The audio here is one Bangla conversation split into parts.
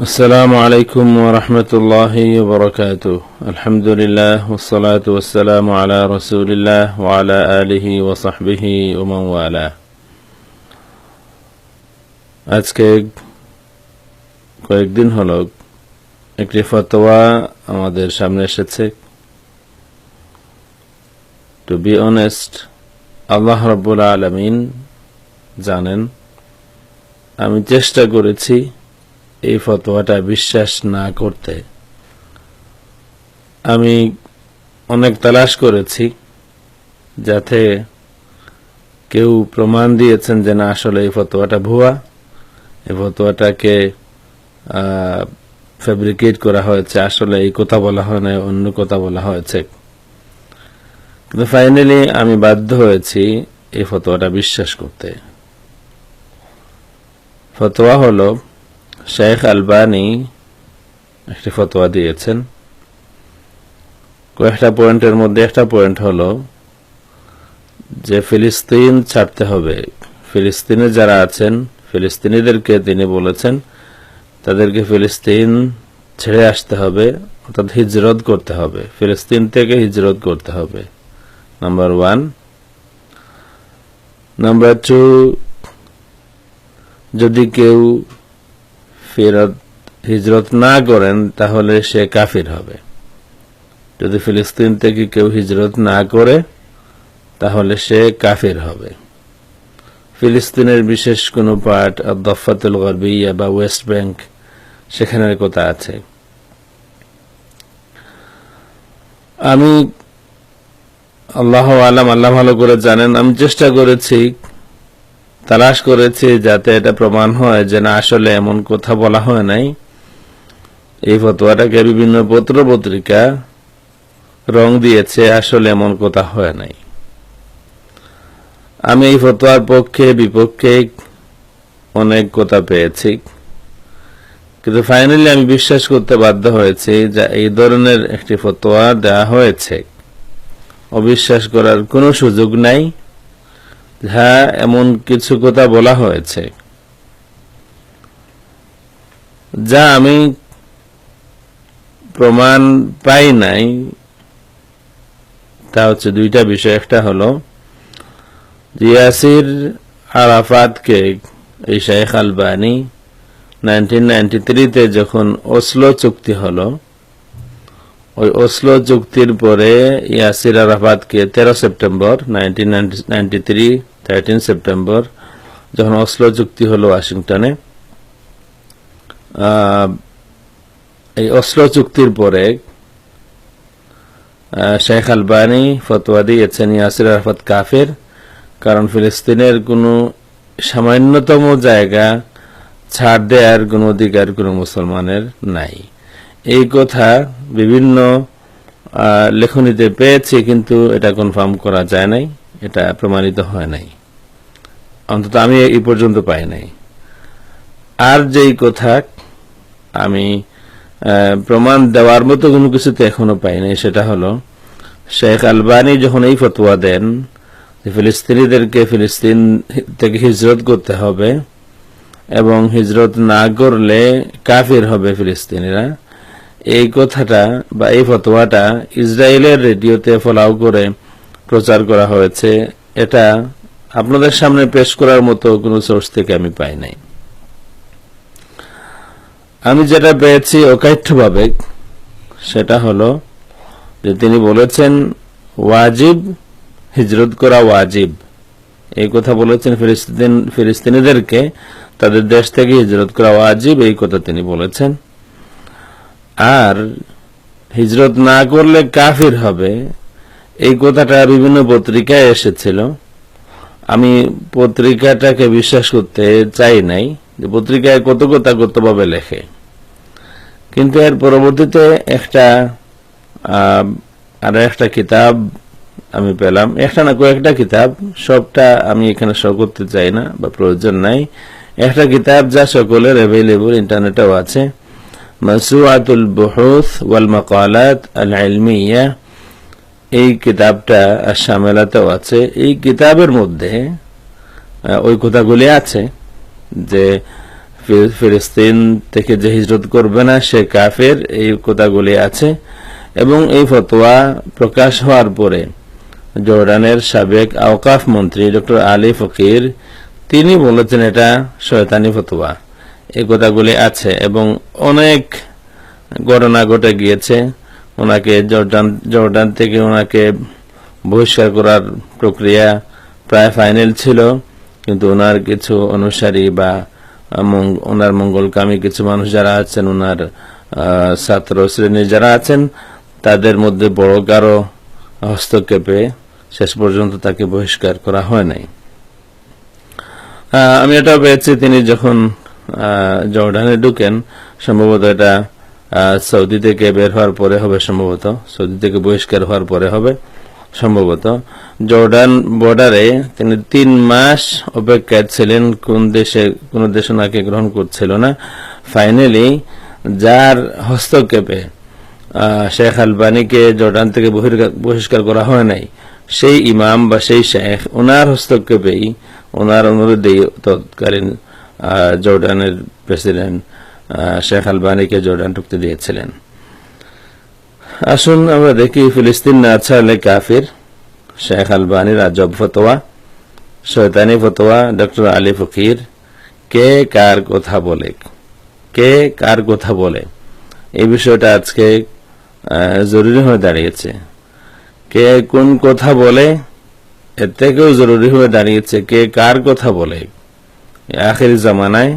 السلام عليكم ورحمة الله وبركاته الحمد لله والصلاة والسلام على رسول الله وعلى آله وصحبه ومن والاه আজকে কয়েকদিন হল একটি ফতোয়া আমাদের সামনে এসেছে টু বি অনেস্ট আল্লাহ রব্বুল আলমিন জানেন আমি চেষ্টা করেছি এই ফতোয়াটা বিশ্বাস না করতে। আমি অনেক তালাশ করেছি যাতে কেউ প্রমাণ দিয়েছেন যে না, আসলে এই ফতোয়াটা ভুয়া। এই ফতোয়াটাকে ফেব্রিকেট করা হয়েছে। আসলে এই কথা বলা হয় না, অন্য কথা বলা হয়েছে। কিন্তু ফাইনালি আমি বাধ্য হয়েছি এই ফতোয়াটা বিশ্বাস করতে। ফতোয়া হলো শেখ আলবানি একটি ফতোয়া দিয়েছেন কয়েকটা পয়েন্টের মধ্যে একটা পয়েন্ট হলো যে ফিলিস্তিন ছাড়তে হবে ফিলিস্তিনে যারা আছেন ফিলিস্তিনিদেরকে তিনি বলেছেন তাদেরকে ফিলিস্তিন ছেড়ে আসতে হবে অর্থাৎ হিজরত করতে হবে ফিলিস্তিন থেকে হিজরত করতে হবে নাম্বার ওয়ান নাম্বার টু যদি কেউ ফেরত হিজরত না করেন, তাহলে সে কাফির হবে। যদি ফিলিস্তিন থেকে কেউ হিজরত না করে, তাহলে সে কাফির হবে। ফিলিস্তিনের বিশেষ কোনো পার্ট দফাতুল গরবিয়া বা ওয়েস্ট ব্যাংক সেখানের কথা আছে। আমি আল্লাহ আলাম, আল্লাহ ভালো করে জানেন, আমি চেষ্টা করেছি তালাশ করেছি যাতে এটা প্রমাণ হয় যে না, আসলে এমন কথা বলা হয় নাই। এই ফতোয়াটাকে বিভিন্ন পত্র পত্রিকা রং দিয়েছে, আসলে এমন কথা হয় নাই। আমি এই ফতোয়ার পক্ষে, বিপক্ষে অনেক কথা পেয়েছি। কিন্তু ফাইনালি আমি বিশ্বাস করতে বাধ্য হয়েছি যে এই ধরনের একটি ফতোয়া দেওয়া হয়েছে। অবিশ্বাস করার কোনো সুযোগ নাই। হ্যাঁ এমন কিছু কথা বলা হয়েছে। যা আমি প্রমাণ পাই নাই। তা হচ্ছে দুইটা বিষয়। একটা হলো জিয়াসির আরাফাতকে এই শেখ আলবানি নাইনটিন যখন ওসলো চুক্তি হলো, ওই ওসলো চুক্তির পরে ইয়াসির আরাফাতকে তেরো September nineteen ninety three thirteen September যখন অসলো চুক্তি হলো ওয়াশিংটনে এই অসলো চুক্তির পরে শেখ আলবানি ফতোয়া দিয়েছেন ইয়াসির আরাফাত কাফের, কারণ ফিলিস্তিনের কোনো সামান্যতম জায়গা ছাড় দেওয়ার কোনো অধিকার কোনো মুসলমানের নাই। এই কথা বিভিন্ন লেখনীতে পেয়েছি, কিন্তু এটা কনফার্ম করা যায় নাই। এটা প্রমাণিত হয় নাই। অন্তত আমি এই পর্যন্ত পাই নাই। আর যেই কথা আমি প্রমাণ দেওয়ার মতো কোনো কিছুতে এখনও পাই নাই, সেটা হলো, শেখ আলবানি যখন এই ফতোয়া দেন ফিলিস্তিনিদেরকে ফিলিস্তিন থেকে হিজরত করতে হবে এবং হিজরত না করলে কাফির হবে ফিলিস্তিনিরা, এই কথাটা বা এই ফতোয়াটা ইসরায়েলের রেডিওতে ফলাও করে প্রচার করা হয়েছে, এটা আপনাদের সামনে পেশ করার মতো কোনো সোর্স থেকে আমি পাই নাই। আমি যেটা পেয়েছি অকাঠ্যভাবে, সেটা হলো যে তিনি বলেছেন, ওয়াজিব, হিজরত করা ওয়াজিব। এই কথা বলেছেন ফিলিস্তিন, ফিলিস্তিনিদেরকে, তাদের দেশ থেকে হিজরত করা ওয়াজিব, এই কথা তিনি বলেছেন। আর হিজরত না করলে কাফির হবে এই কথাটা বিভিন্ন পত্রিকায় এসেছিল। আমি পত্রিকাটাকে বিশ্বাস করতে চাই নাই। যে পত্রিকায় কত কথা কতভাবে লেখে। কিন্তু এর পরবর্তীতে একটা আর একটা কিতাব আমি পেলাম। একটা না কয়েকটা কিতাব, সবটা আমি এখানে শো করতে চাই না বা প্রয়োজন নাই। একটা কিতাব যা সকলের অ্যাভেলেবল ইন্টারনেটেও আছে। মাসুয়াতুল বুহুস ওয়াল মাকালাত আল ইলমিয়া। এই কিতাবটা সামেলাতেও আছে। এই কিতাবের মধ্যে ওই কথাগুলি আছে যে ফিলিস্তিন থেকে যে হিজরত করবে না, সে কাফের, এই কথাগুলি আছে। এবং এই ফতোয়া প্রকাশ হওয়ার পরে জর্ডানের সাবেক আওকাফ মন্ত্রী ডক্টর আলী ফকির, তিনি বলেছেন এটা শয়তানি ফতোয়া। এই কথাগুলি আছে এবং অনেক ঘটনা ঘটে গিয়েছে। ওনাকে জর্ডান জর্ডান থেকে ওনাকে বহিষ্কার করার প্রক্রিয়া প্রায় ফাইনাল ছিল, কিন্তু ওনার কিছু অনুসারী বা ওনার মঙ্গলকামী কিছু মানুষ যারা আছেন, ওনার ছাত্র শ্রেণির যারা আছেন, তাদের মধ্যে বড় কারও হস্তক্ষেপে শেষ পর্যন্ত তাকে বহিষ্কার করা হয় নাই। আমি এটা পেয়েছি, তিনি যখন জর্ডানে ঢুকেন, সম্ভবত এটা সৌদি থেকে বের হওয়ার পরে হবে সম্ভবত। সৌদি থেকে বহিষ্কার হওয়ার পরে হবে সম্ভবত। জর্ডান বর্ডারে তিনি তিন মাস অপেক্ষায় ছিলেন, কোন দেশে, কোন দেশ ওনাকে গ্রহণ করছিল না। ফাইনালি যার হস্তক্ষেপে শেখ আলবানিকে জর্ডান থেকে বহিষ্কার করা হয় নাই, সেই ইমাম বা সেই শেখ, ওনার হস্তক্ষেপেই, ওনার অনুরোধেই তৎকালীন জর্ডানের প্রেসিডেন্ট শেখ আলবানিকে জর্ডান ঢুকতে দিয়েছিলেন। আসুন আমরা দেখি ফিলিস্তিন না ছাড়লে কাফির, শেখ আলবানির আজব ফতোয়া, শয়তানি ফতোয়া, ডক্টর আলী ফকির, কে কার কথা বলে, কে কার কথা বলে? এই বিষয়টা আজকে জরুরি হয়ে দাঁড়িয়েছে। কে কোন কথা বলে? এর থেকেও জরুরি হয়ে দাঁড়িয়েছে কে কার কথা বলে। আখের জামানায়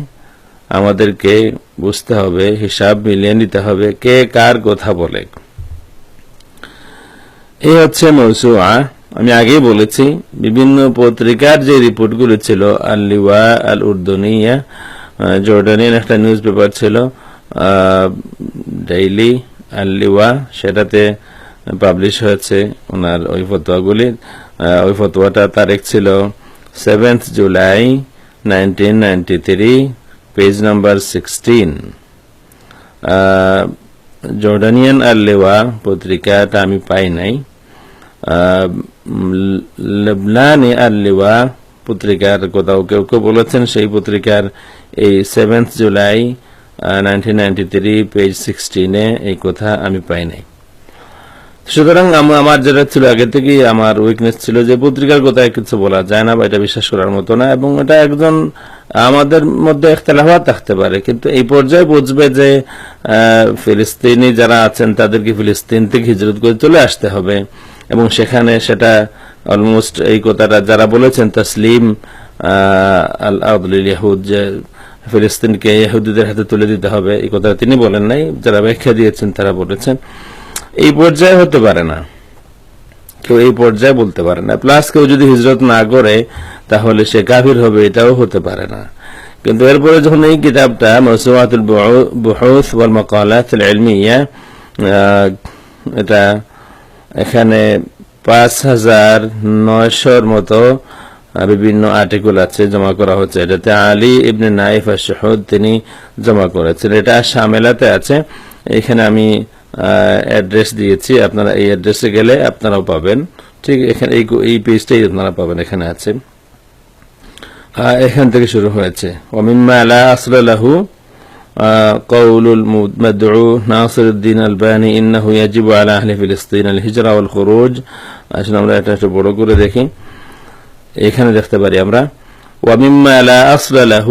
আমাদেরকে বুঝতে হবে, হিসাব মিলিয়ে নিতে হবে কে কার কথা বলে। এই হচ্ছে মৌসুয়া আমি আগেই বলেছি, বিভিন্ন পত্রিকার যে রিপোর্টগুলো ছিল আল লিওয়া আল উর্দুনিয়া জর্ডানিয়ান একটা নিউজ পেপার ছিল ডেইলি আল লিওয়া সেটাতে পাবলিশ হয়েছে ওনার ওই ফতোয়াগুলি। ওই ফতোয়াটা তারিখ ছিল seventh July nineteen ninety three page number sixteen Jordanian আর লেওয়া পত্রিকাটা আমি পাই নাই। লেবনানি আর লেওয়া পত্রিকার কোথাও কেউ কেউ বলেছেন, সেই পত্রিকার এই seventh July nineteen ninety three page সিক্সটিনে এই কথা আমি পাই নাই। সুতরাং আমার যেটা ছিল আগে থেকেই, আমার উইকনেস ছিল যে পত্রিকার কথায় কিছু বলা যায় না বা এটা বিশ্বাস করার মতো না, এবং এটা একজন, আমাদের মধ্যে একতলাফাত থাকতে পারে। কিন্তু এই পর্যায়ে বুঝবে যে ফিলিস্তিনি যারা আছেন, তাদেরকে ফিলিস্তিন থেকে হিজরত করে চলে আসতে হবে। এবং সেখানে সেটা অলমোস্ট এই কথাটা যারা বলেছেন, তসলিম আল যে ফিলিস্তিনকে ইহুদিদের হাতে তুলে দিতে হবে, এই কথা তিনি বলেন নাই। যারা ব্যাখ্যা দিয়েছেন, তারা বলেছেন। এই পর্যায়ে হতে পারে না। কেউ এই পর্যায়ে বলতে পারে না। প্লাস কেউ যদি হিজরত না করে তাহলে সে কাফির হবে এটাও হতে পারে না। কিন্তু এরপরে যখন এই কিতাবটা মৌসুমাতুল বুহুস আল ইলমিয়া আহ, এটা এখানে পাঁচ হাজার নয়শোর মতো বিভিন্ন আর্টিকেল আছে জমা করা হচ্ছে। এটাতে আলী ইবনে নাইফ আর শাহুদ তিনি জমা করেছেন। এটা সামেলাতে আছে। এখানে আমি অ্যাড্রেস দিয়েছি আপনারা এই অ্যাড্রেসে গেলে আপনারাও পাবেন ঠিক এখানে এই এই পেজটাই আপনারা পাবেন এখানে আছে আহ, এখান থেকে শুরু হয়েছে ওমিম্মা লা আসলা লাহু آه، قول المدعو ناصر الدين الباني إنه يجب على أهل فلسطين الهجرة والخروج عشان আমরা এটা একটু বড় করে দেখি এখানে দেখতে পারি আমরা ومما لا أصل له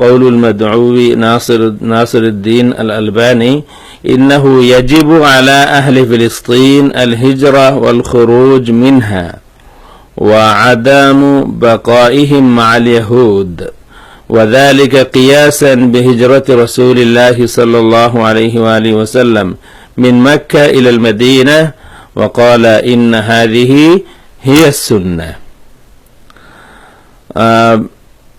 قول المدعو ناصر ناصر الدين الألباني إنه يجب على أهل فلسطين الهجرة والخروج منها وعدم بقائهم مع اليهود وذلك قياسا بهجرة رسول الله صلى الله عليه وآله وسلم من مكة إلى المدينة وقال إن هذه هي السنة. آه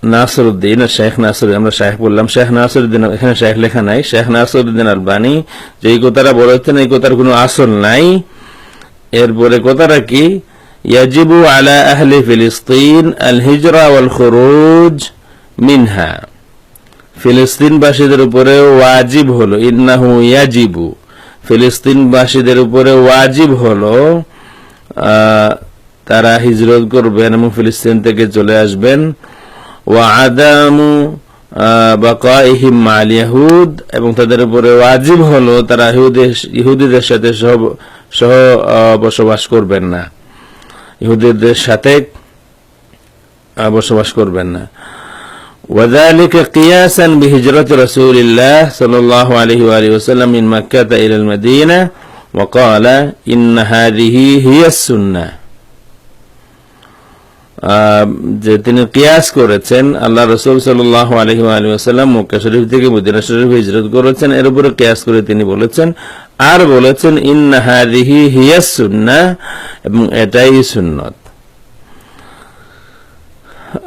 নাসর উদ্দিন শেখ নাসর আমরা শেখ বললাম, শেখ নাসর উদ্দিন এখানে শেখ লেখা নাই। শেখ নাসর উদ্দিন আলবানি যে এই কথাটা বলেছেন, এই কথার কোনো আসল নাই। এরপরে কথাটা কি? ইয়াজিবু আলা আহলি ফিলিস্তিন আল হিজরা ওয়াল খুরুজ মিনহা। ফিলিস্তিনবাসীদের উপরে ওয়াজিব হলো, ইন্নাহু ইয়াজিবু। ফিলিস্তিনবাসীদের উপরে ওয়াজিব হলো তারা হিজরত করবেন এবং ফিলিস্তিন থেকে চলে আসবেন। ওয়া আদামু বাকাইহিম মাল ইয়াহুদ এবং তাদের উপরে ওয়াজিব হলো তারা ইহুদি- ইহুদিদের সাথে সহ সহ আহ, বসবাস করবেন না ইহুদিদের সাথে আহ, বসবাস করবেন না وذلك قياسا بهجرة رسول الله صلى الله عليه وآله وسلم من مكة إلى المدينة وقال إن هذه هي السنة আহ, যে তিনি কিয়াস করেছেন আল্লাহ রসুল সাল্লাহ আলহি আসাল্লাম মক্কা শরীফ থেকে মদিনা শরীফ হিজরত করেছেন এর উপরে কিয়াস করে তিনি বলেছেন আর বলেছেন ইন্না হাদিহি হিয়াস সুন্না এবং এটাই সুন্নত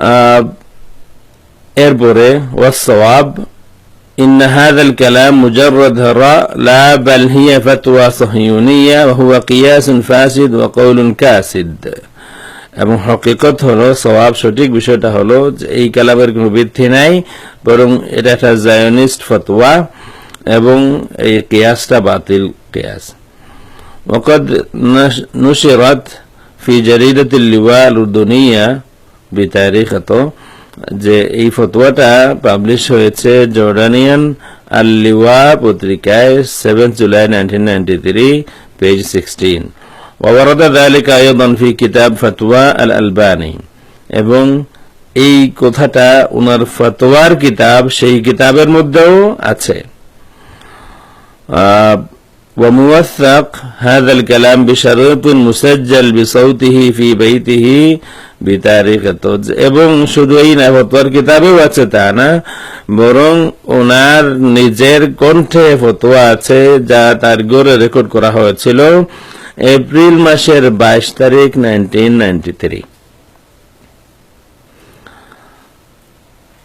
আহ, এরপরে ওয়াসওয়াব إن هذا الكلام مجرد هراء لا بل هي فتوى صهيونية وهو قياس فاسد وقول كاسد এবং হকিকত হলো সওয়াব সঠিক বিষয়টা হলো যে এই কালামের কোনো বৃদ্ধি নাই বরং এটা একটা জায়নিস্ট ফতোয়া এবং এই কেয়াসটা বাতিল কেয়াস وقد نش- نشرت في جريدة اللواء الأردنية بتاريخ যে এই ফতোয়াটা পাবলিশ হয়েছে জর্ডানিয়ান আল লিওয়া পত্রিকায় seven July nineteen ninety three page sixteen وورد ذلك أيضا في كتاب فتوى الألباني এবং এই কথাটা ওনার ফতোয়ার কিতাব সেই কিতাবের মধ্যেও আছে آه، وموثق هذا الكلام بشريط مسجل بصوته في بيته بتاريخ التوز এবং শুধু এই না ফতোয়ার কিতাবেও আছে তা না বরং ওনার নিজের কণ্ঠে ফতোয়া আছে যা তার গড়ে রেকর্ড করা হয়েছিল এপ্রিল মাসের বাইশ তারিখ নাইনটিন নাইনটি থ্রি।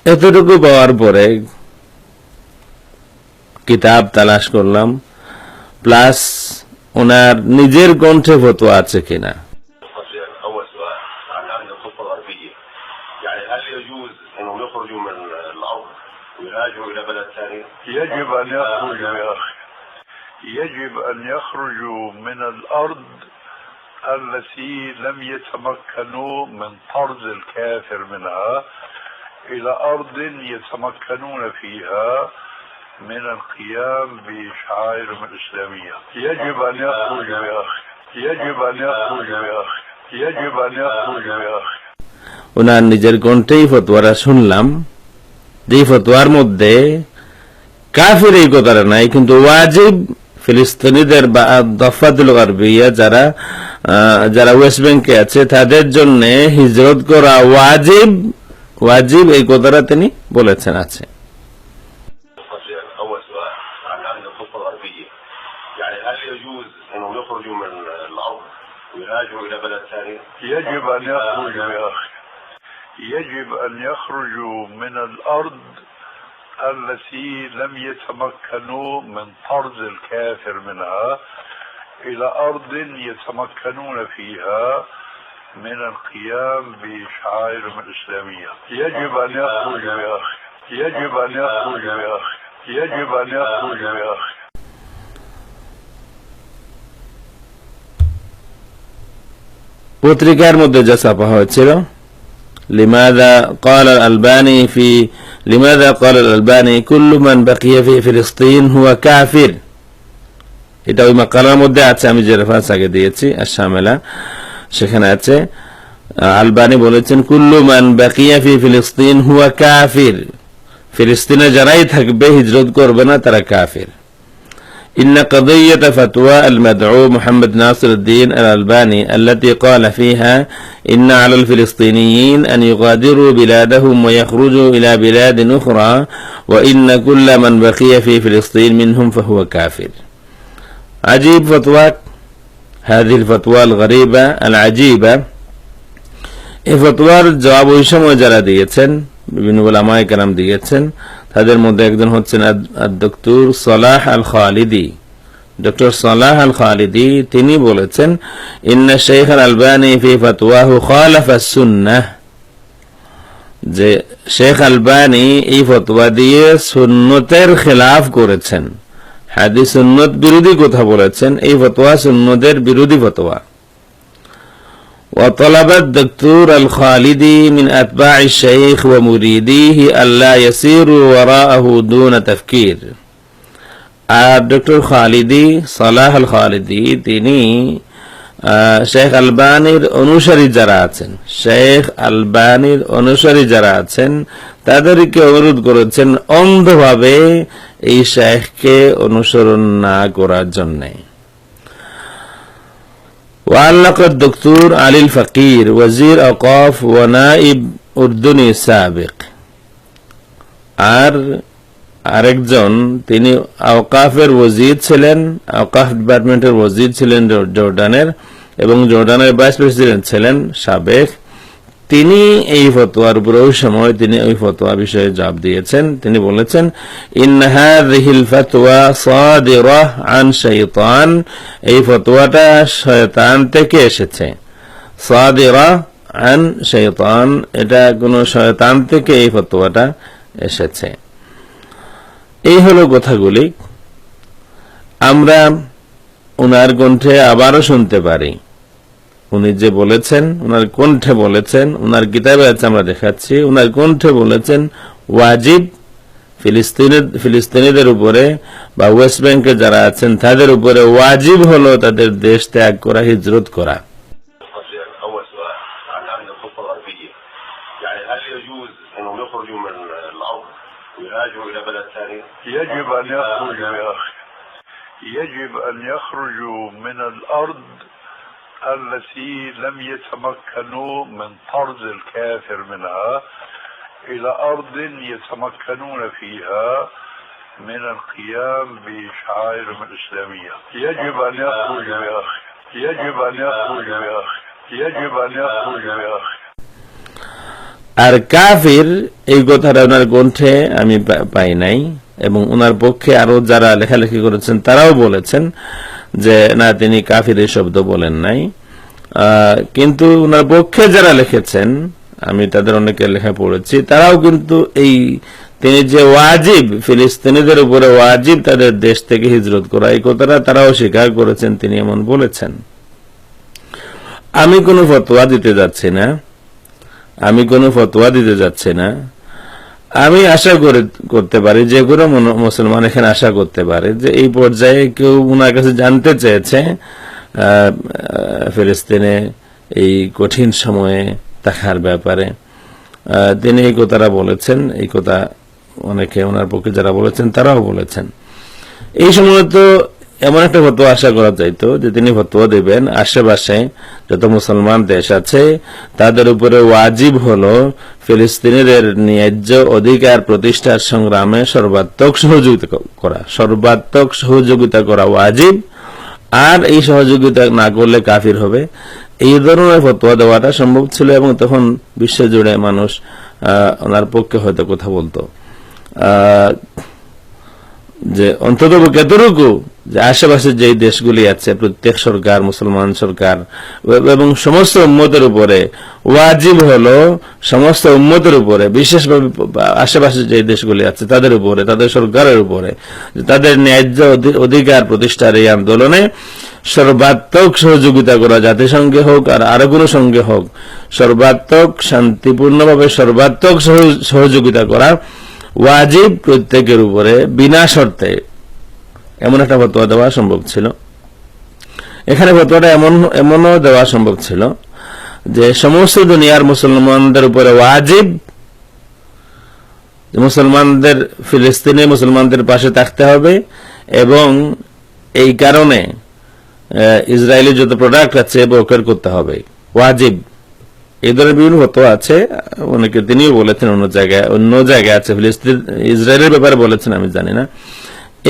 এতটুকু পাওয়ার পরে কিতাব তালাশ করলাম, প্লাস ওনার নিজের কণ্ঠে ফতোয়া আছে কিনা। يخرجوا من الأرض التي لم يتمكنوا من طرد الكافر منها إلى أرض يتمكنون فيها من القيام بشعائرهم الإسلامية يجب أن يخرجوا يا أخي يجب أن يخرجوا يا أخي يجب أن يخرجوا يا أخي ওনার নিজের কণ্ঠেই ফতোয়ারা শুনলাম যে ফতোয়ার মধ্যে কাফির এই কথাটা নাই কিন্তু ওয়াজিব ফিলিস্তিনিদের বা দফাতুল গারবিয়া যারা আহ, যারা ওয়েস্ট ব্যাংকে আছে তাদের জন্য হিজরত করা ওয়াজিব ওয়াজিব এই কথাটা তিনি বলেছেন আছে الفصل اول سؤال عن اهل الخطه الغربيه يعني هل يجوز انهم يخرجوا من الارض ويهاجروا الى بلد ثاني؟ يجب أن يخرجوا يا أخي يجب أن يخرجوا من الأرض التي لم يتمكنوا من طرد الكافر منها إلى أرض يتمكنون فيها من القيام بشعائرهم الإسلامية يجب أن يخرجوا يا أخي يجب أن يخرجوا يا أخي يجب أن يخرجوا يا أخي পত্রিকার মধ্যে যা ছাপা হয়েছিল لماذا قال الألباني في لماذا قال الألباني كل من بقي في فلسطين هو كافر এটা ওই মাকালার মধ্যে আছে আমি যে রেফারেন্স আগে দিয়েছি আর শামেলা সেখানে আছে আহ, আলবানি বলেছেন কুল্লু মান বাকিয়া ফি ফিলিস্তিন হুয়া কাফির ফিলিস্তিনে যারাই থাকবে হিজরত করবে না তারা কাফির إن قضية فتوى المدعو محمد ناصر الدين الألباني التي قال فيها إن على الفلسطينيين أن يغادروا بلادهم ويخرجوا إلى بلاد أخرى وإن كل من بقي في فلسطين منهم فهو كافر عجيب فتوى هذه الفتوى الغريبة العجيبة এই ফতোয়ার জবাব ওই সময় যারা দিয়েছেন বিভিন্ন ওলামায় কালাম দিয়েছেন তাদের মধ্যে একজন হচ্ছেন doctor Salah Al Khalidi doctor Salah Al Khalidi তিনি বলেছেন, ইন্না শেখ আল আলবানি ফি ফতোয়াহু খালাফা সুন্নাহ। যে শেখ আলবানি এই ফতোয়া দিয়ে সুন্নতের খেলাফ করেছেন। হাদি সুন্নত বিরোধী কথা বলেছেন, এই ফতোয়া সুন্নতের বিরোধী ফতোয়া وطلب الدكتور الخالدي من أتباع الشيخ ومريديه ألا يسيروا وراءه دون تفكير আর doctor Khalidi Salah al Khalidi তিনি আহ, শেখ আলবানির অনুসারী যারা আছেন শেখ আলবানির অনুসারী যারা আছেন তাদেরকে অনুরোধ করেছেন অন্ধভাবে এই শেখকে অনুসরণ না করার জন্যে وعلق الدكتور علي الفقير وزير أوقاف ونائب أردني سابق আর আরেকজন তিনি আওকাফের ওজির ছিলেন আওকাফ ডিপার্টমেন্টের ওজির ছিলেন জর- জর্ডানের এবং জর্ডানের ভাইস প্রেসিডেন্ট ছিলেন সাবেক তিনি এই ফতোয়ার উপরে ওই সময় তিনি ওই ফতোয়া বিষয়ে জবাব দিয়েছেন। তিনি বলেছেন ইন হাযিহিল ফাতওয়া সাদিরাহ আন শাইতান। এই ফতোয়াটা শয়তান থেকে এসেছে। আন শাইতান, এটা কোন শয়তান থেকে এই ফতোয়াটা এসেছে। এই হলো কথাগুলি। আমরা উনার কণ্ঠে আবারও শুনতে পারি। উনি যে বলেছেন উনার কণ্ঠে বলেছেন উনার কিতাবে আছে আমরা দেখাচ্ছি উনার কণ্ঠে বলেছেন ওয়াজিব ফিলিস্তিনের ফিলিস্তিনিদের উপরে বা ওয়েস্ট ব্যাংকে যারা আছেন তাদের উপরে ওয়াজিব হলো তাদের দেশ ত্যাগ করা হিজরত করা قصدي اول سؤال عن اهل الضفه الغربيه يعني هل يجوز انهم يخرجوا من الارض ويهاجروا الى بلد ثاني؟ يجب أن يخرجوا يا أخي يجب أن يخرجوا من الأرض التي لم يتمكنوا من طرد الكافر منها إلى أرض يتمكنون فيها من القيام بشعائرهم الإسلامية يجب أن يخرجوا يا أخي يجب أن يخرجوا يا أخي يجب أن يخرجوا يا أخي আর কাফির এই কথাটা ওনার কণ্ঠে আমি পা- পাই নাই এবং ওনার পক্ষে আরো যারা লেখালেখি করেছেন তারাও বলেছেন যে না তিনি কাফির এই শব্দ বলেন নাই আহ, কিন্তু ওনার পক্ষে যারা লিখেছেন, আমি তাদের অনেকের লেখা পড়েছি, তারাও কিন্তু এই তিনি যে ওয়াজিব, ফিলিস্তিনিদের উপরে ওয়াজিব তাদের দেশ থেকে হিজরত করা, এই কথাটা তারাও স্বীকার করেছেন, তিনি এমন বলেছেন। আমি কোনো ফতোয়া দিতে যাচ্ছি না, আমি কোনো ফতোয়া দিতে যাচ্ছি না। আমি আশা করে, করতে পারি, যে কোনো মুসলমান এখানে আশা করতে পারে যে এই পর্যায়ে কেউ ওনার কাছে জানতে চেয়েছে ফিলিস্তিনে এই কঠিন সময়ে থাকার ব্যাপারে। তিনি এই কথাটা বলেছেন, এই কথা অনেকে ওনার পক্ষে যারা বলেছেন, তারাও বলেছেন। এই সময় তো এমন একটা ফতোয়া আশা করা যাইতো যে তিনি ফতোয়া দেবেন, আশেপাশে যত মুসলমান দেশ আছে, তাদের উপরে ওয়াজিব হলো ফিলিস্তিনিদের ন্যায্য অধিকার প্রতিষ্ঠার সংগ্রামে সর্বাত্মক সহযোগিতা করা, সর্বাত্মক সহযোগিতা করা ওয়াজিব। আর এই সহযোগিতা না করলে কাফির হবে। এই ধরনের ফতোয়া দেওয়াটা সম্ভব ছিল এবং তখন বিশ্ব জুড়ে মানুষ ওনার পক্ষে হয়তো কথা বলতো। যে অন্তত কতটুকু যে আশেপাশে যে দেশগুলি আছে, প্রত্যেক সরকার, মুসলমান সরকার এবং সমস্ত উম্মতের উপরে ওয়াজিব হলো সমস্ত উম্মতের উপরে, বিশেষভাবে আশেপাশে যে দেশগুলি আছে, তাদের উপরে, তাদের সরকারের উপরে তাদের ন্যায্য অধি- অধিকার প্রতিষ্ঠার এই আন্দোলনে সর্বাত্মক সহযোগিতা করা জাতিসংঘে হোক আর আরও কোনো সঙ্গে হোক, সর্বাত্মক শান্তিপূর্ণভাবে সর্বাত্মক সহ- সহযোগিতা করা ওয়াজিব প্রত্যেকের উপরে বিনা শর্তে এমন একটা ফতোয়া দেওয়া সম্ভব ছিল। এখানে ফতোয়াটা এমন, এমনও দেওয়া সম্ভব ছিল যে সমস্ত দুনিয়ার মুসলমানদের উপরে ওয়াজিব মুসলমানদের, ফিলিস্তিনে মুসলমানদের পাশে থাকতে হবে এবং এই কারণে ইসরায়েলি যত প্রোডাক্ট আছে বকের করতে হবে। ওয়াজিব। এই ধরনের বিভিন্ন ফতোয়া আছে, অনেকে তিনিও বলেছেন অন্য জায়গায় অন্য জায়গায় আছে, ফিলিস্তিন, ইসরায়েলের ব্যাপারে বলেছেন, আমি জানি না।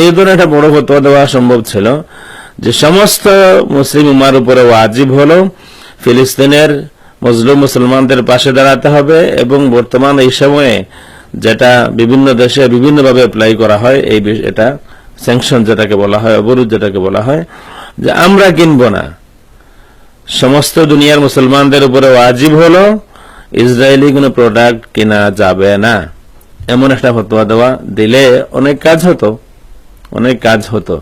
এই ধরনের একটা বড় ফতোয়া দেওয়া সম্ভব ছিল যে সমস্ত মুসলিম উমার উপরে ওয়াজিব হলো, ফিলিস্তিনের মজলুম মুসলমানদের পাশে দাঁড়াতে হবে এবং বর্তমান এই সময়ে যেটা বিভিন্ন দেশে বিভিন্নভাবে অ্যাপ্লাই করা হয়, এই এটা স্যাংশন যেটাকে বলা হয়, অবরোধ যেটাকে বলা হয়, যে আমরা কিনবো না। সমস্ত দুনিয়ার মুসলমানদের উপরে ওয়াজিব হলো, ইসরায়েলি কোনো প্রোডাক্ট কেনা যাবে না। এমন একটা ফতোয়া দেওয়া দিলে অনেক কাজ হতো, অনেক কাজ হতো।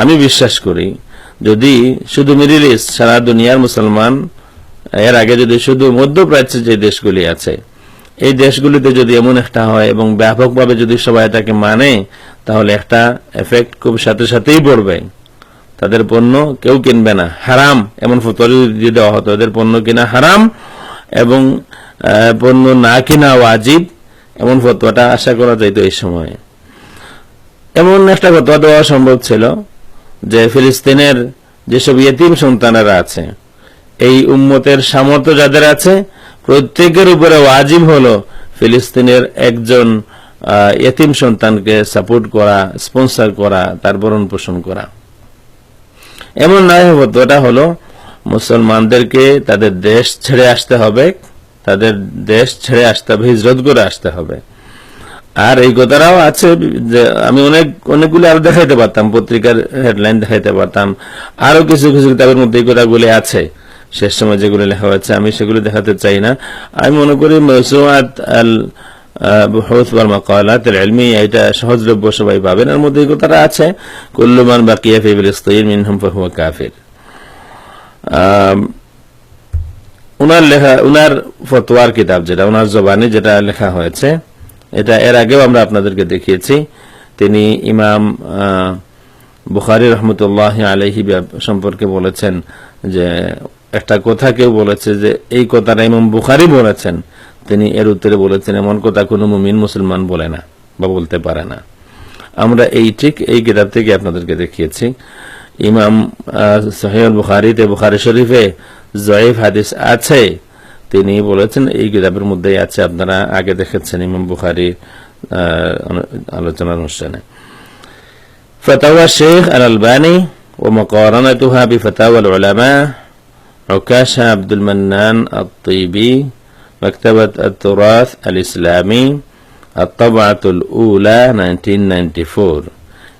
আমি বিশ্বাস করি, যদি শুধু মিডিল ইস্ট, সারা দুনিয়ার মুসলমান, এর আগে যদি শুধু মধ্যপ্রাচ্যের যে দেশগুলি আছে, এই দেশগুলিতে যদি এমন একটা হয় এবং ব্যাপকভাবে যদি সবাই এটাকে মানে তাহলে একটা এফেক্ট খুব সাথে সাথেই পড়বে। তাদের পণ্য কেউ কিনবে না। হারাম, এমন ফতোয়া যদি দেওয়া হতো, এদের পণ্য কিনা হারাম এবং পণ্য না কিনা ওয়াজিব, এমন ফতোয়াটা আশা করা যাইত এই সময়ে। এমন একটা ফতোয়া দেওয়া সম্ভব ছিল যে ফিলিস্তিনের যেসব ইয়েতিম সন্তানেরা আছে, এই উম্মতের সামর্থ্য যাদের আছে, প্রত্যেকের উপরে ওয়াজিব হলো ফিলিস্তিনের একজন ইয়েতিম সন্তানকে সাপোর্ট করা, স্পন্সর করা, তার ভরণ পোষণ করা। এমন নয় ফতোয়াটা হলো মুসলমানদেরকে তাদের দেশ ছেড়ে আসতে হবে, তাদের দেশ ছেড়ে আসতে হবে, হিজরত করে আসতে হবে। আর এই কথাটাও আছে যে আমি অনেক, অনেকগুলো আরও দেখাইতে পারতাম, পত্রিকার হেডলাইন দেখাইতে পারতাম। আরও কিছু কিছু কিতাবের মধ্যে এই কথাগুলি আছে। শেষ সময় যেগুলো লেখা হয়েছে, আমি সেগুলো দেখাতে চাই না। আমি মনে করি মৌসুমাত বুহুথ ওয়াল মাকালাত আল ইলমি এটা সহজলভ্য সবাই পাবেন। এর মধ্যে কথাটা আছে কুল্লুমান বাকিয়া ফি ফিলিস্তিন মিনহুম ফাহুয়া কাফির। উনার লেখা, উনার ফতোয়ার কিতাব যেটা, উনার জবানে যেটা লেখা হয়েছে, এটা এর আগেও আমরা আপনাদেরকে দেখিয়েছি। তিনি ইমাম বুখারি রহমতুল্লাহ আলহি সম্পর্কে বলেছেন যে, একটা কথা কেউ বলেছে যে, এই কথাটা ইমাম বুখারি বলেছেন। তিনি এর উত্তরে বলেছেন এমন কথা কোনো মুমিন মুসলমান বলে না বা বলতে পারে না আমরা এই ঠিক এই কিতাব থেকে আপনাদেরকে দেখিয়েছি ইমাম সহিউল বুখারিতে বুখারি শরীফে জয়ীফ হাদিস আছে তিনি বলেছেন এই কিতাবের মধ্যেই আছে আপনারা আগে দেখেছেন ইমাম বুখারি আলোচনার অনুষ্ঠানে فتاوى الشيخ الألباني ومقارنتها بفتاوى العلماء عكاشة عبد المنان الطيبي مكتبة التراث الإسلامي الطبعة الأولى 1994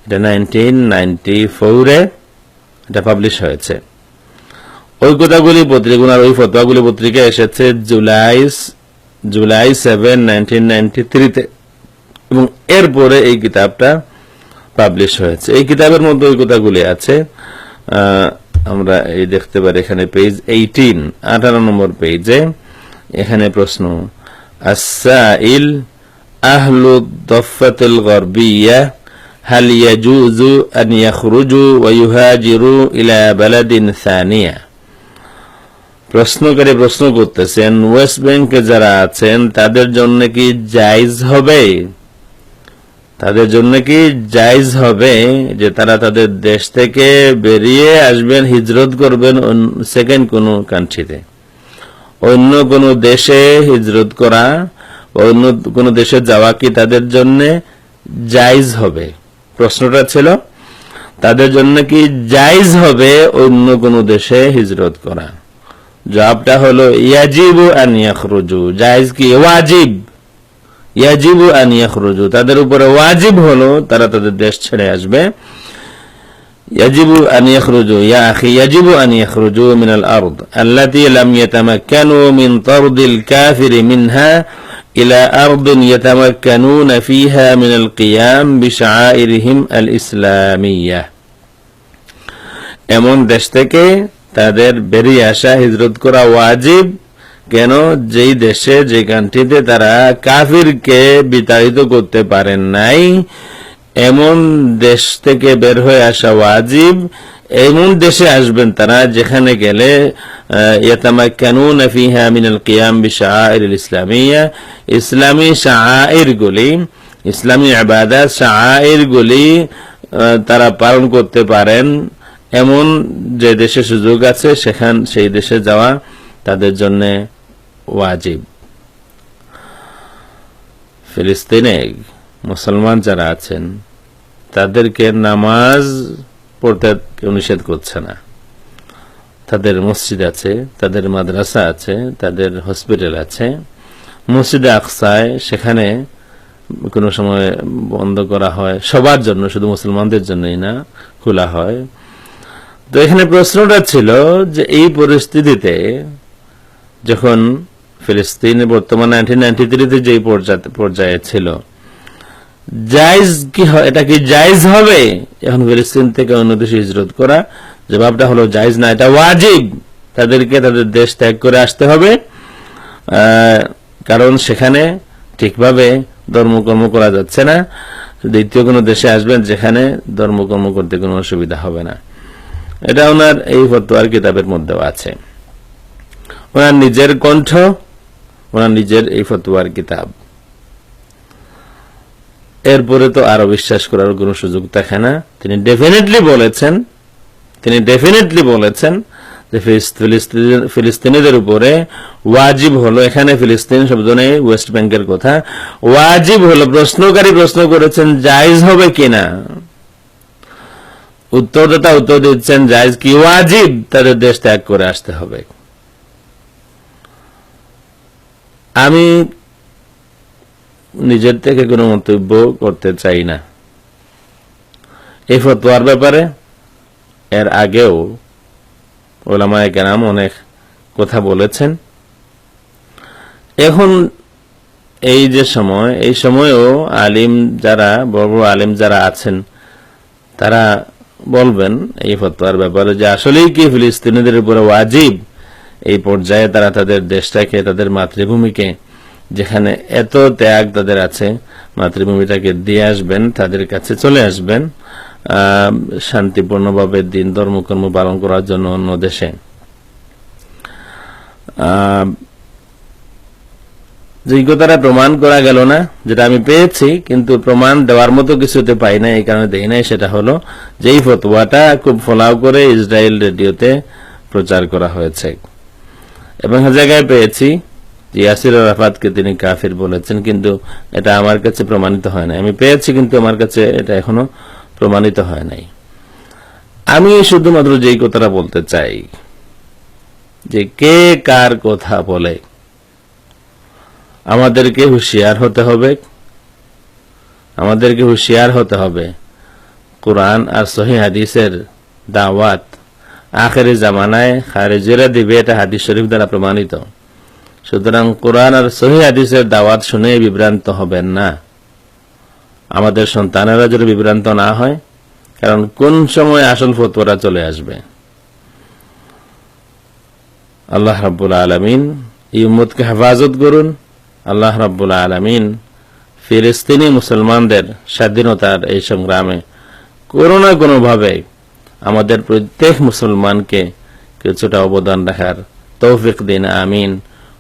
এটা 1994 এ এটা পাবলিশ হয়েছে ওই কথাগুলি পত্রিকার ওই ফতোয়াগুলি পত্রিকায় এসেছে July July seven nineteen ninety থ্রিতে এবং এরপরে এই কিতাবটা পাবলিশ হয়েছে এই কিতাবের মধ্যে ওই কথাগুলি আছে আহ, আমরা এই দেখতে পারি এখানে পেজ এইটিন আঠারো নম্বর পেজে এখানে প্রশ্ন আসাইল আহলু দফাতুল গরবিয়া هل يجوز أن يخرجوا ويهاجروا إلى بلد ثانية প্রশ্নকারী প্রশ্ন করতেছেন ওয়েস্ট ব্যাংকে যারা আছেন তাদের জন্য কি জায়জ হবে তাদের জন্য কি জায়জ হবে যে তারা তাদের দেশ থেকে বেরিয়ে আসবেন হিজরত করবেন সেকেন্ড কোনো কান্ট্রিতে অন্য কোনো দেশে হিজরত করা, অন্য কোনো দেশে যাওয়া কি তাদের জন্য জায়জ হবে? প্রশ্নটা ছিল, তাদের জন্য কি জায়জ হবে অন্য কোনো দেশে হিজরত করা? জবাবটা হলো, ইয়াজিবু আন ইয়াখরুজু। জায়েজ কি? ওয়াজিব। ইয়াজিবু আন ইয়াখরুজু। তাদের উপরে ওয়াজিব হলো, তারা তাদের দেশ ছেড়ে আসবে। يجب أن يخرجوا يا أخي يجب أن يخرجوا من الأرض التي لم يتمكنوا من طرد الكافر منها إلى أرض يتمكنون فيها من القيام بشعائرهم الإسلامية এমন দেশ থেকে তাদের বেরিয়ে আসা হিজরত করা ওয়াজিব কেন যেই দেশে যে কান্ট্রিতে তারা কাফিরকে বিতাড়িত করতে পারেন নাই এমন দেশ থেকে বের হয়ে আসা ওয়াজিব, এমন দেশে আসবেন তারা যেখানে গেলে ইয়াতামাক্কানুন ফিহা মিনাল কিয়াম বিশাআইর ইসলামিয়া। ইসলামী শাআইর গুলি ইসলামী ইবাদত শাআইর গুলি তারা পালন করতে পারেন। এমন যে দেশে সুযোগ আছে, সেখান, সেই দেশে যাওয়া তাদের জন্য ওয়াজিব। ফিলিস্তিনে মুসলমান যারা আছেন, তাদেরকে নামাজ পড়তে কেউ নিষেধ করছে না। তাদের মসজিদ আছে, তাদের মাদ্রাসা আছে, তাদের হসপিটাল আছে। মসজিদে আকসায়, সেখানে কোনো সময় বন্ধ করা হয়, সবার জন্য, শুধু মুসলমানদের জন্যই না, খোলা হয়। তো এখানে প্রশ্নটা ছিল যে এই পরিস্থিতিতে যখন ফিলিস্তিন বর্তমান নাইনটিন নাইনটি থ্রিতে যে পর্যায়ে ছিল জায়জ কি এটা কি জায়জ হবে? এখন ফিলিস্তিন থেকে অন্য দেশে হিজরত করা। জবাবটা হলো জায়জ না, এটা ওয়াজিব। তাদেরকে তাদের দেশ ত্যাগ করে আসতে হবে। কারণ সেখানে ঠিকভাবে ধর্মকর্ম করা যাচ্ছে না। দ্বিতীয় কোনো দেশে আসবেন, যেখানে ধর্মকর্ম করতে কোনো অসুবিধা হবে না। এটা ওনার এই ফতোয়ার কিতাবের মধ্যেও আছে। ওনার নিজের কণ্ঠ, ওনার নিজের এই ফতোয়ার কিতাব। এরপরে তো আরও বিশ্বাস করার কোনো সুযোগ থাকে না। তিনি ডেফিনেটলি বলেছেন, তিনি ডেফিনেটলি বলেছেন যে ফিলিস্তিনিদের উপরে ওয়াজিব হলো, এখানে ফিলিস্তিন শব্দ নেই, ওয়েস্ট ব্যাংকের কথা। ওয়াজিব হলো, প্রশ্নকারী প্রশ্ন করেছেন, জায়েজ হবে কিনা? উত্তরদাতা উত্তর দিচ্ছেন, জায়েজ কি ওয়াজিব? তাদের দেশ ত্যাগ করে আসতে হবে। আমি নিজের থেকে কোনো মন্তব্য করতে চাই না। এই ফতোয়ার ব্যাপারে এর আগেও ওলামায় কেরাম অনেক কথা বলেছেন। এখন এই যে সময়, এই সময়েও আলিম যারা, বড় বড় আলিম যারা আছেন, তারা বলবেন এই ফতোয়ার ব্যাপারে যে আসলেই কি ফিলিস্তিনিদের উপরে ওয়াজিব এই পর্যায়ে তারা তাদের দেশটাকে, তাদের মাতৃভূমিকে যেখানে এত ত্যাগ তাদের আছে মাতৃভূমিটাকে দিয়ে আসবেন তাদের কাছে চলে আসবেন শান্তিপূর্ণভাবে দিন ধর্মকর্ম পালন করার জন্য অন্য দেশে। আহ, যে কথাটা প্রমাণ করা গেল না যেটা আমি পেয়েছি কিন্তু প্রমাণ দেওয়ার মতো কিছুতে পাই না এই কারণে দেই নাই সেটা হলো যে এই ফতোয়াটা খুব ফলাও করে ইসরায়েল রেডিওতে প্রচার করা হয়েছে। এবং জায়গায় পেয়েছি ইয়াসির আরাফাতকে তিনি কাফির বলেছেন, কিন্তু এটা আমার কাছে প্রমাণিত হয় নাই। আমি পেয়েছি, কিন্তু আমার কাছে এটা এখনও প্রমাণিত হয় নাই। আমি শুধুমাত্র যেই কথাটা বলতে চাই, যে কে কার কথা বলে, আমাদেরকে হুঁশিয়ার হতে হবে, আমাদেরকে হুঁশিয়ার হতে হবে। কোরআন আর সহি হাদিসের দাওয়াত আখেরি জামানায় খারেজেরা দিবে, এটা হাদিস শরীফ দ্বারা প্রমাণিত। সুতরাং কোরআন আর সহি হাদিসের দাওয়াত শুনে বিভ্রান্ত হবেন না। আমাদের সন্তানেরা যদি বিভ্রান্ত না হয়, কারণ কোন সময় আসল ফতোয়ারা চলে আসবে? আল্লাহ রাব্বুল আলমিন এই উম্মতকে হেফাজত করুন। আল্লাহ রাব্বুল আলমিন ফিলিস্তিনি মুসলমানদের স্বাধীনতার এই সংগ্রামে কোনো না কোনোভাবে আমাদের প্রত্যেক মুসলমানকে কিছুটা অবদান রাখার তৌফিক দিন, আমিন।